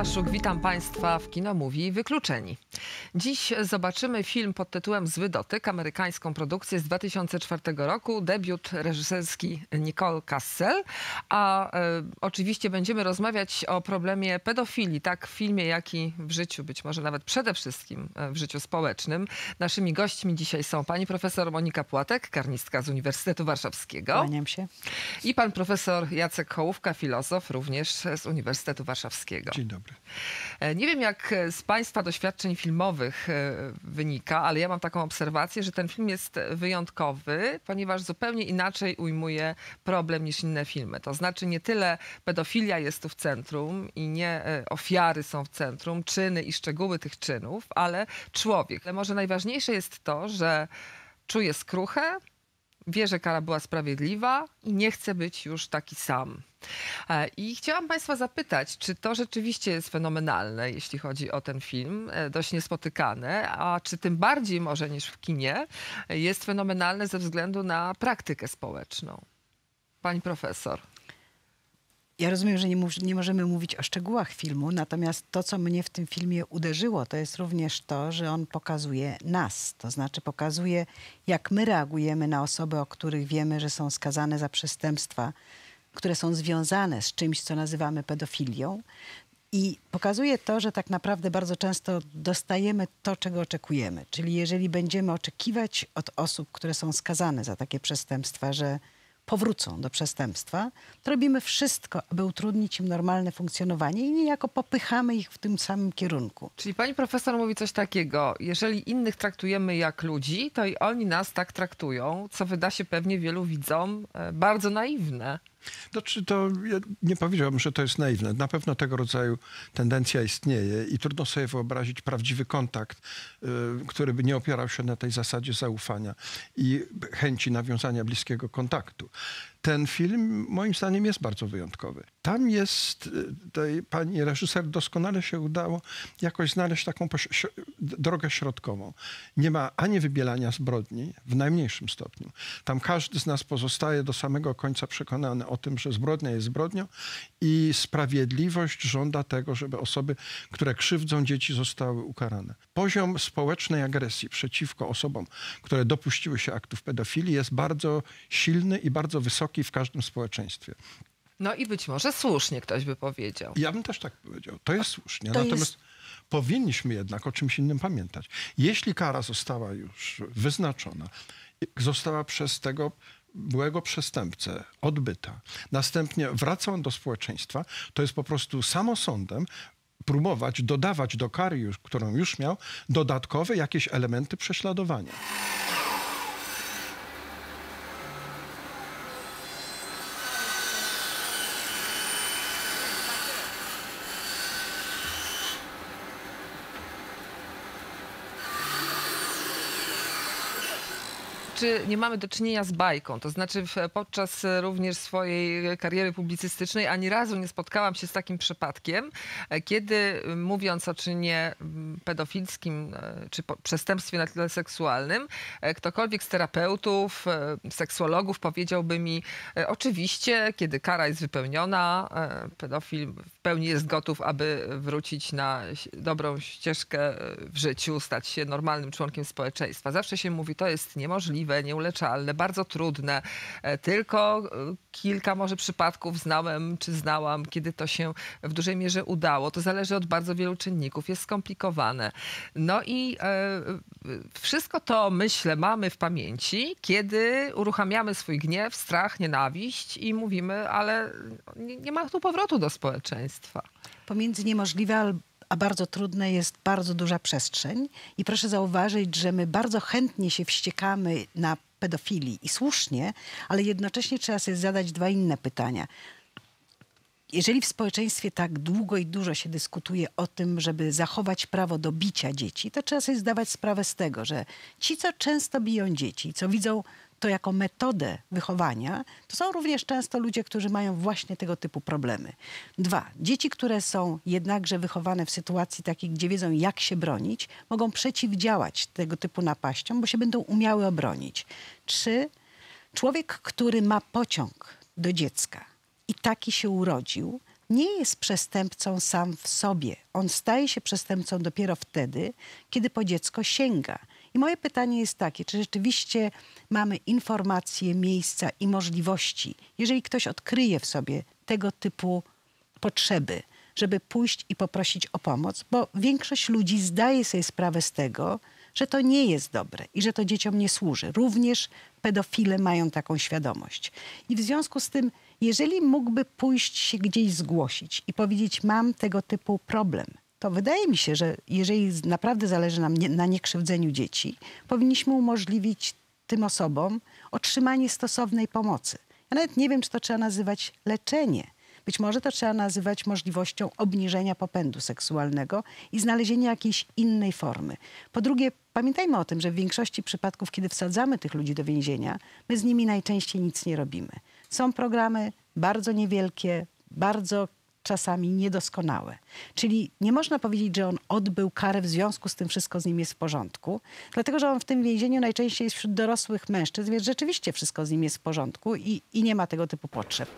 Anna Laszuk, witam Państwa w Kino Mówi Wykluczeni. Dziś zobaczymy film pod tytułem Zły dotyk, amerykańską produkcję z 2004 roku, debiut reżyserski Nicole Kassel, a e, oczywiście będziemy rozmawiać o problemie pedofilii, tak w filmie, jak i w życiu, być może nawet przede wszystkim e, w życiu społecznym. Naszymi gośćmi dzisiaj są pani profesor Monika Płatek, karnistka z Uniwersytetu Warszawskiego Kłaniam się. i pan profesor Jacek Hołówka, filozof, również z Uniwersytetu Warszawskiego. Dzień dobry. E, Nie wiem, jak z Państwa doświadczeń filmowych e, wynika, ale ja mam taką obserwację, że ten film jest wyjątkowy, ponieważ zupełnie inaczej ujmuje problem niż inne filmy. To znaczy nie tyle pedofilia jest tu w centrum i nie e, ofiary są w centrum, czyny i szczegóły tych czynów, ale człowiek. Ale może najważniejsze jest to, że czuje skruchę, wie, że kara była sprawiedliwa i nie chce być już taki sam. E, I chciałam Państwa zapytać, czy to rzeczywiście jest fenomenalne, jeśli chodzi o ten film, e, dość niespotykane, a czy tym bardziej może niż w kinie e, jest fenomenalne ze względu na praktykę społeczną? Pani profesor. Ja rozumiem, że nie, nie możemy mówić o szczegółach filmu, natomiast to, co mnie w tym filmie uderzyło, to jest również to, że on pokazuje nas. To znaczy pokazuje, jak my reagujemy na osoby, o których wiemy, że są skazane za przestępstwa, które są związane z czymś, co nazywamy pedofilią. I pokazuje to, że tak naprawdę bardzo często dostajemy to, czego oczekujemy. Czyli jeżeli będziemy oczekiwać od osób, które są skazane za takie przestępstwa, że powrócą do przestępstwa, to robimy wszystko, aby utrudnić im normalne funkcjonowanie i niejako popychamy ich w tym samym kierunku. Czyli pani profesor mówi coś takiego, jeżeli innych traktujemy jak ludzi, to i oni nas tak traktują, co wyda się pewnie wielu widzom e, bardzo naiwne. Znaczy to ja nie powiedziałbym, że to jest naiwne. Na pewno tego rodzaju tendencja istnieje i trudno sobie wyobrazić prawdziwy kontakt, y, który by nie opierał się na tej zasadzie zaufania i chęci nawiązania bliskiego kontaktu. Ten film moim zdaniem jest bardzo wyjątkowy. Tam jest, y, tej pani reżyser doskonale się udało jakoś znaleźć taką drogę środkową. Nie ma ani wybielania zbrodni w najmniejszym stopniu. Tam każdy z nas pozostaje do samego końca przekonany o tym, że zbrodnia jest zbrodnią i sprawiedliwość żąda tego, żeby osoby, które krzywdzą dzieci, zostały ukarane. Poziom społecznej agresji przeciwko osobom, które dopuściły się aktów pedofilii, jest bardzo silny i bardzo wysoki w każdym społeczeństwie. No i być może słusznie ktoś by powiedział. Ja bym też tak powiedział. To jest słusznie. to Natomiast jest- powinniśmy jednak o czymś innym pamiętać. Jeśli kara została już wyznaczona, została przez tego byłego przestępcę odbyta, następnie wraca on do społeczeństwa, to jest po prostu samosądem próbować dodawać do kary, którą już miał, dodatkowe jakieś elementy prześladowania. Czy nie mamy do czynienia z bajką. To znaczy podczas e, również swojej kariery publicystycznej ani razu nie spotkałam się z takim przypadkiem, e, kiedy mówiąc o czynie pedofilskim e, czy przestępstwie na tle seksualnym, ktokolwiek z terapeutów, seksuologów powiedziałby mi, oczywiście, kiedy kara jest wypełniona, pedofil pełni jest gotów, aby wrócić na dobrą ścieżkę e, w życiu, stać się normalnym członkiem społeczeństwa. Zawsze się mówi, to jest niemożliwe, nieuleczalne, bardzo trudne. E, Tylko e, kilka może przypadków znałem czy znałam, kiedy to się w dużej mierze udało. To zależy od bardzo wielu czynników, jest skomplikowane. No i e, e, wszystko to, myślę, mamy w pamięci, kiedy uruchamiamy swój gniew, strach, nienawiść i mówimy, ale nie, nie ma tu powrotu do społeczeństwa. Pomiędzy niemożliwe a bardzo trudne jest bardzo duża przestrzeń. I proszę zauważyć, że my bardzo chętnie się wściekamy na pedofilii i słusznie, ale jednocześnie trzeba sobie zadać dwa inne pytania. Jeżeli w społeczeństwie tak długo i dużo się dyskutuje o tym, żeby zachować prawo do bicia dzieci, to trzeba sobie zdawać sprawę z tego, że ci, co często biją dzieci, co widzą to jako metodę wychowania, to są również często ludzie, którzy mają właśnie tego typu problemy. Dwa, dzieci, które są jednakże wychowane w sytuacji takiej, gdzie wiedzą, jak się bronić, mogą przeciwdziałać tego typu napaściom, bo się będą umiały obronić. Trzy, człowiek, który ma pociąg do dziecka i taki się urodził, nie jest przestępcą sam w sobie. On staje się przestępcą dopiero wtedy, kiedy po dziecko sięga. I moje pytanie jest takie, czy rzeczywiście mamy informacje, miejsca i możliwości, jeżeli ktoś odkryje w sobie tego typu potrzeby, żeby pójść i poprosić o pomoc, bo większość ludzi zdaje sobie sprawę z tego, że to nie jest dobre i że to dzieciom nie służy. Również pedofile mają taką świadomość. I w związku z tym, jeżeli mógłby pójść się gdzieś zgłosić i powiedzieć, mam tego typu problem, to wydaje mi się, że jeżeli naprawdę zależy nam nie, na niekrzywdzeniu dzieci, powinniśmy umożliwić tym osobom otrzymanie stosownej pomocy. Ja nawet nie wiem, czy to trzeba nazywać leczenie. Być może to trzeba nazywać możliwością obniżenia popędu seksualnego i znalezienia jakiejś innej formy. Po drugie, pamiętajmy o tym, że w większości przypadków, kiedy wsadzamy tych ludzi do więzienia, my z nimi najczęściej nic nie robimy. Są programy bardzo niewielkie, bardzo czasami niedoskonałe. Czyli nie można powiedzieć, że on odbył karę, w związku z tym wszystko z nim jest w porządku, dlatego że on w tym więzieniu najczęściej jest wśród dorosłych mężczyzn, więc rzeczywiście wszystko z nim jest w porządku i, i nie ma tego typu potrzeb.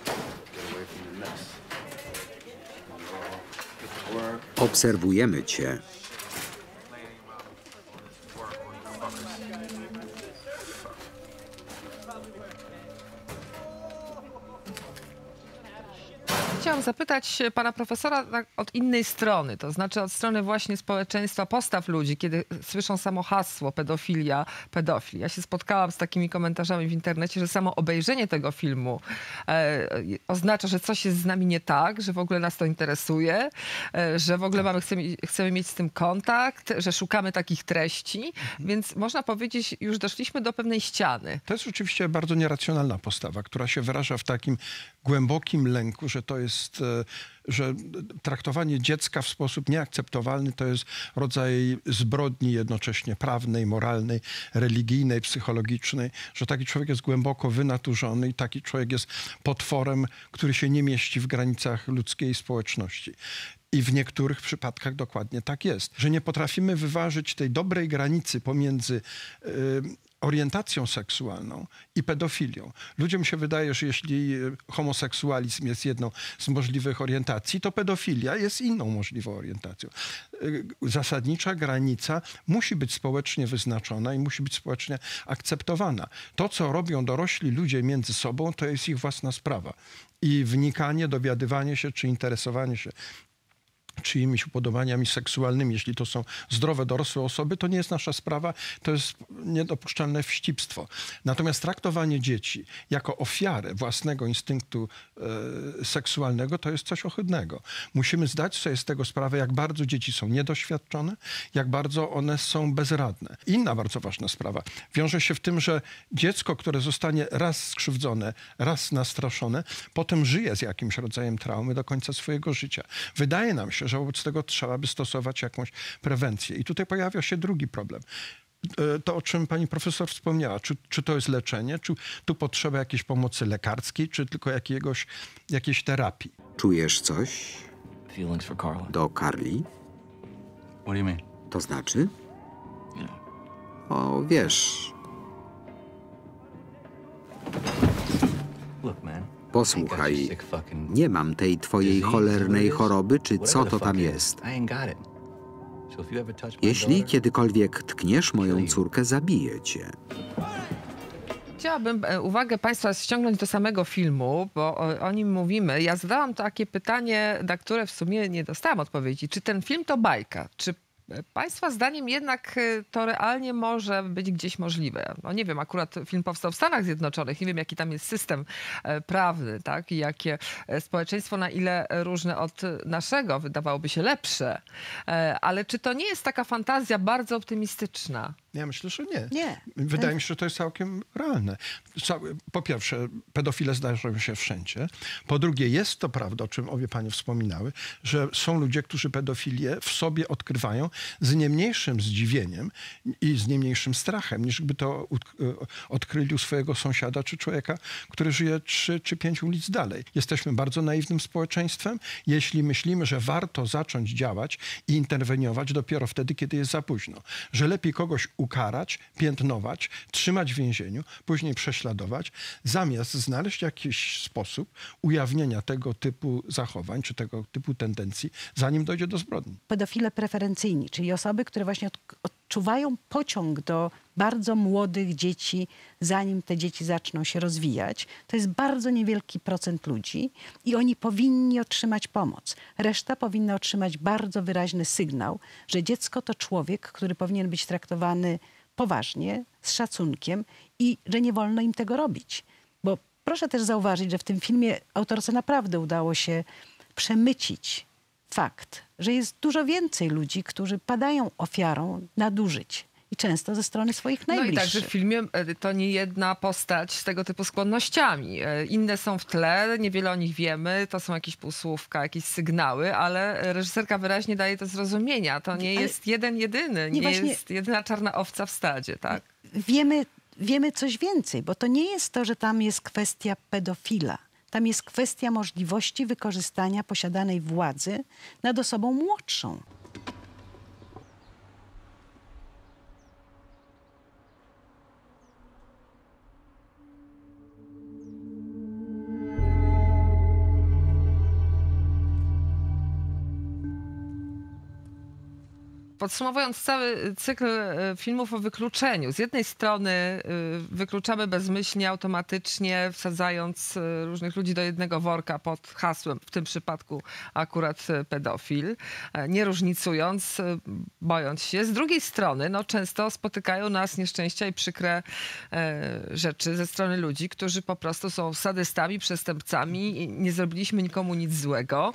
Obserwujemy cię. Chciałam zapytać pana profesora tak od innej strony, to znaczy od strony właśnie społeczeństwa, postaw ludzi, kiedy słyszą samo hasło pedofilia, pedofil. Ja się spotkałam z takimi komentarzami w internecie, że samo obejrzenie tego filmu e, oznacza, że coś jest z nami nie tak, że w ogóle nas to interesuje, e, że w ogóle mamy, chcemy, chcemy mieć z tym kontakt, że szukamy takich treści, więc można powiedzieć, już doszliśmy do pewnej ściany. To jest oczywiście bardzo nieracjonalna postawa, która się wyraża w takim głębokim lęku, że to jest, e, że traktowanie dziecka w sposób nieakceptowalny to jest rodzaj zbrodni jednocześnie prawnej, moralnej, religijnej, psychologicznej, że taki człowiek jest głęboko wynaturzony i taki człowiek jest potworem, który się nie mieści w granicach ludzkiej społeczności. I w niektórych przypadkach dokładnie tak jest, że nie potrafimy wyważyć tej dobrej granicy pomiędzy y, orientacją seksualną i pedofilią. Ludziom się wydaje, że jeśli homoseksualizm jest jedną z możliwych orientacji, to pedofilia jest inną możliwą orientacją. Zasadnicza granica musi być społecznie wyznaczona i musi być społecznie akceptowana. To, co robią dorośli ludzie między sobą, to jest ich własna sprawa. I wnikanie, dowiadywanie się czy interesowanie się czyimiś upodobaniami seksualnymi, jeśli to są zdrowe, dorosłe osoby, to nie jest nasza sprawa, to jest niedopuszczalne wścibstwo. Natomiast traktowanie dzieci jako ofiarę własnego instynktu e, seksualnego to jest coś ohydnego. Musimy zdać sobie z tego sprawę, jak bardzo dzieci są niedoświadczone, jak bardzo one są bezradne. Inna bardzo ważna sprawa wiąże się w tym, że dziecko, które zostanie raz skrzywdzone, raz nastraszone, potem żyje z jakimś rodzajem traumy do końca swojego życia. Wydaje nam się, że wobec tego trzeba by stosować jakąś prewencję. I tutaj pojawia się drugi problem e, to, o czym pani profesor wspomniała, czy, czy to jest leczenie, czy tu potrzeba jakiejś pomocy lekarskiej, czy tylko jakiegoś, jakiejś terapii. Czujesz coś Feelings for Carla. do Carly? What do you mean? To znaczy? O, wiesz, look, man. Posłuchaj, nie mam tej twojej cholernej choroby, czy co to tam jest. Jeśli kiedykolwiek tkniesz moją córkę, zabiję cię. Chciałabym e, uwagę Państwa ściągnąć do samego filmu, bo o, o nim mówimy. Ja zadałam takie pytanie, na które w sumie nie dostałam odpowiedzi. Czy ten film to bajka? Czy Państwa zdaniem jednak e, to realnie może być gdzieś możliwe? No nie wiem, akurat film powstał w Stanach Zjednoczonych, nie wiem jaki tam jest system e, prawny, tak? I jakie e, społeczeństwo na ile różne od naszego, wydawałoby się lepsze. E, Ale czy to nie jest taka fantazja bardzo optymistyczna? Ja myślę, że nie. Nie. Wydaje mi się, że to jest całkiem realne. Po pierwsze, pedofile zdarzają się wszędzie. Po drugie, jest to prawda, o czym obie panie wspominały, że są ludzie, którzy pedofilię w sobie odkrywają z nie mniejszym zdziwieniem i z nie mniejszym strachem, niż gdyby to e, odkryli u swojego sąsiada czy człowieka, który żyje trzy czy pięć ulic dalej. Jesteśmy bardzo naiwnym społeczeństwem, jeśli myślimy, że warto zacząć działać i interweniować dopiero wtedy, kiedy jest za późno. Że lepiej kogoś ukarać, piętnować, trzymać w więzieniu, później prześladować, zamiast znaleźć jakiś sposób ujawnienia tego typu zachowań czy tego typu tendencji, zanim dojdzie do zbrodni. pedofile preferencyjni, czyli osoby, które właśnie od, odczuwają pociąg do bardzo młodych dzieci, zanim te dzieci zaczną się rozwijać. To jest bardzo niewielki procent ludzi i oni powinni otrzymać pomoc. Reszta powinna otrzymać bardzo wyraźny sygnał, że dziecko to człowiek, który powinien być traktowany poważnie, z szacunkiem i że nie wolno im tego robić. Bo proszę też zauważyć, że w tym filmie autorce naprawdę udało się przemycić fakt, że jest dużo więcej ludzi, którzy padają ofiarą nadużyć i często ze strony swoich No i najbliższych. także w filmie e, to nie jedna postać z tego typu skłonnościami. E, Inne są w tle, niewiele o nich wiemy, to są jakieś półsłówka, jakieś sygnały, ale reżyserka wyraźnie daje to zrozumienia. To nie Ale- jest jeden jedyny, Nie, nie, właśnie- jest jedyna czarna owca w stadzie, tak? wiemy, wiemy coś więcej, bo to nie jest to, że tam jest kwestia pedofila. Tam jest kwestia możliwości wykorzystania posiadanej władzy nad osobą młodszą. Podsumowując cały cykl e, filmów o wykluczeniu, z jednej strony e, wykluczamy bezmyślnie, automatycznie, wsadzając e, różnych ludzi do jednego worka pod hasłem, w tym przypadku akurat pedofil, nie różnicując, bojąc się. Z drugiej strony, no, często spotykają nas nieszczęścia i przykre rzeczy ze strony ludzi, którzy po prostu są sadystami, przestępcami nie zrobiliśmy nikomu nic złego.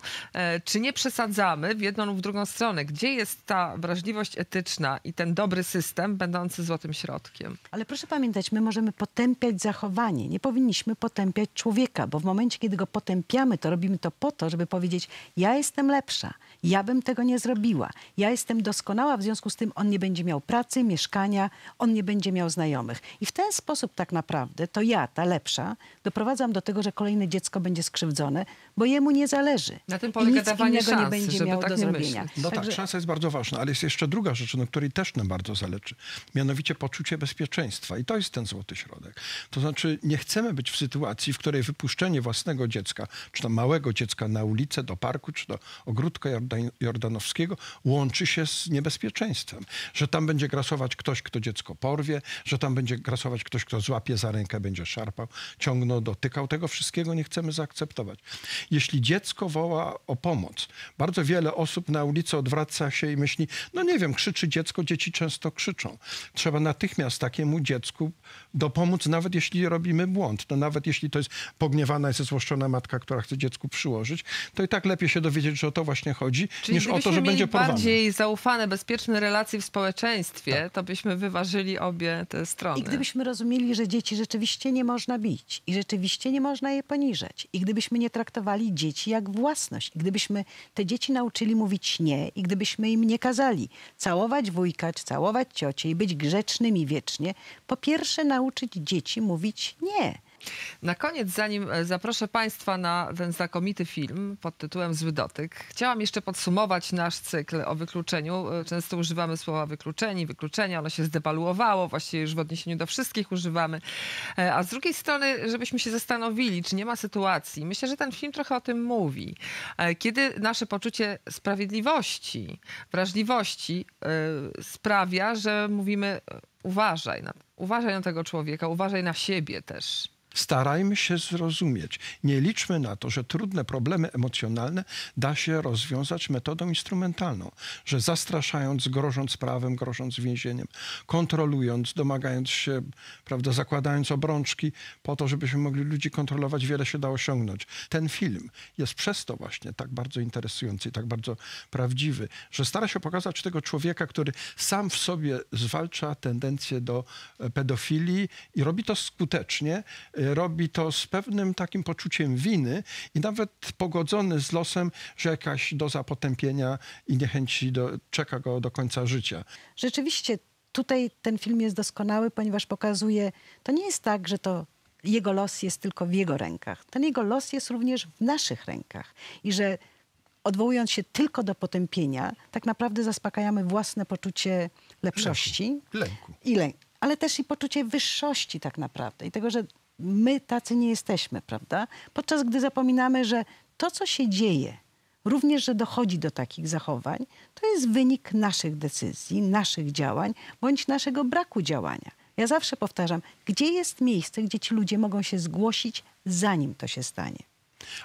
Czy nie przesadzamy w jedną lub w drugą stronę? Gdzie jest ta wrażliwość etyczna i ten dobry system będący złotym środkiem? Ale proszę pamiętać, my możemy potępiać zachowanie. Nie powinniśmy potępiać człowieka, bo w momencie, kiedy go potępiamy, to robimy to po to, żeby powiedzieć: Ja jestem lepsza, ja bym tego nie zrobiła, ja jestem doskonała, w związku z tym on nie będzie miał pracy, mieszkania, on nie będzie miał znajomych. I w ten sposób tak naprawdę to ja, ta lepsza, doprowadzam do tego, że kolejne dziecko będzie skrzywdzone, bo jemu nie zależy. Na tym I polega nic dawanie innego nie szans, będzie żeby miał tak do nie zrobienia. myśleć. No Także- tak, szansa jest bardzo ważna, ale jest jeszcze druga rzecz, na której też nam bardzo zależy. Mianowicie poczucie bezpieczeństwa. I to jest ten złoty środek. To znaczy nie chcemy być w sytuacji, w której wypuszczenie własnego dziecka, czy to małego dziecka na ulicę, do parku, czy do ogródka jordanowskiego, łączy się z niebezpieczeństwem. Że tam będzie grasować ktoś, kto dziecko porwie, że tam będzie grasować ktoś, kto złapie za rękę, będzie szarpał, ciągnął, dotykał. Tego wszystkiego nie chcemy zaakceptować. Jeśli dziecko woła o pomoc, bardzo wiele osób na ulicy odwraca się i myśli, no nie wiem, krzyczy dziecko, dzieci często krzyczą. Trzeba natychmiast takiemu dziecku dopomóc, nawet jeśli robimy błąd. No nawet jeśli to jest pogniewana, jest złoszczona matka, która chce dziecku przyłożyć, to i tak lepiej się dowiedzieć, że o to właśnie chodzi, Czyli niż o to, gdybyśmy że mieli będzie porwane. bardziej zaufane, bezpieczne relacje w społeczeństwie, Tak. to byśmy wyważyli obie te strony. I gdybyśmy rozumieli, że dzieci rzeczywiście nie można bić i rzeczywiście nie można je poniżać, i gdybyśmy nie traktowali dzieci jak własność, i gdybyśmy te dzieci nauczyli mówić nie, i gdybyśmy im nie kazali całować wujka, czy całować ciocię i być grzecznymi wiecznie, po pierwsze nauczyć dzieci mówić nie. Na koniec, zanim e, zaproszę Państwa na ten znakomity film pod tytułem Zły dotyk, chciałam jeszcze podsumować nasz cykl o wykluczeniu. E, Często używamy słowa wykluczeni, wykluczenia, ono się zdewaluowało, właściwie już w odniesieniu do wszystkich używamy. E, A z drugiej strony, żebyśmy się zastanowili, czy nie ma sytuacji, myślę, że ten film trochę o tym mówi, kiedy nasze poczucie sprawiedliwości, wrażliwości sprawia, że mówimy uważaj na, uważaj na tego człowieka, uważaj na siebie też. Starajmy się zrozumieć. Nie liczmy na to, że trudne problemy emocjonalne da się rozwiązać metodą instrumentalną, że zastraszając, grożąc prawem, grożąc więzieniem, kontrolując, domagając się, prawda, zakładając obrączki po to, żebyśmy mogli ludzi kontrolować, wiele się da osiągnąć. Ten film jest przez to właśnie tak bardzo interesujący i tak bardzo prawdziwy, że stara się pokazać tego człowieka, który sam w sobie zwalcza tendencję do e, pedofilii i robi to skutecznie, e, robi to z pewnym takim poczuciem winy i nawet pogodzony z losem, że jakaś doza potępienia i niechęci do, czeka go do końca życia. Rzeczywiście tutaj ten film jest doskonały, ponieważ pokazuje, to nie jest tak, że to jego los jest tylko w jego rękach. Ten jego los jest również w naszych rękach. I że odwołując się tylko do potępienia, tak naprawdę zaspokajamy własne poczucie lepszości Lęku. i lęk, ale też i poczucie wyższości tak naprawdę i tego, że my tacy nie jesteśmy, prawda? Podczas gdy zapominamy, że to, co się dzieje, również, że dochodzi do takich zachowań, to jest wynik naszych decyzji, naszych działań bądź naszego braku działania. Ja zawsze powtarzam, gdzie jest miejsce, gdzie ci ludzie mogą się zgłosić, zanim to się stanie.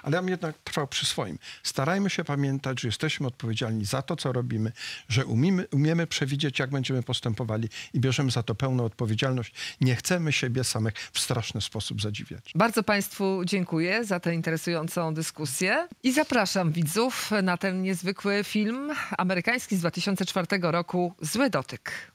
Ale ja bym jednak trwał przy swoim. Starajmy się pamiętać, że jesteśmy odpowiedzialni za to, co robimy, że umiemy, umiemy przewidzieć, jak będziemy postępowali i bierzemy za to pełną odpowiedzialność. Nie chcemy siebie samych w straszny sposób zadziwiać. Bardzo Państwu dziękuję za tę interesującą dyskusję i zapraszam widzów na ten niezwykły film amerykański z 2004 roku Zły dotyk.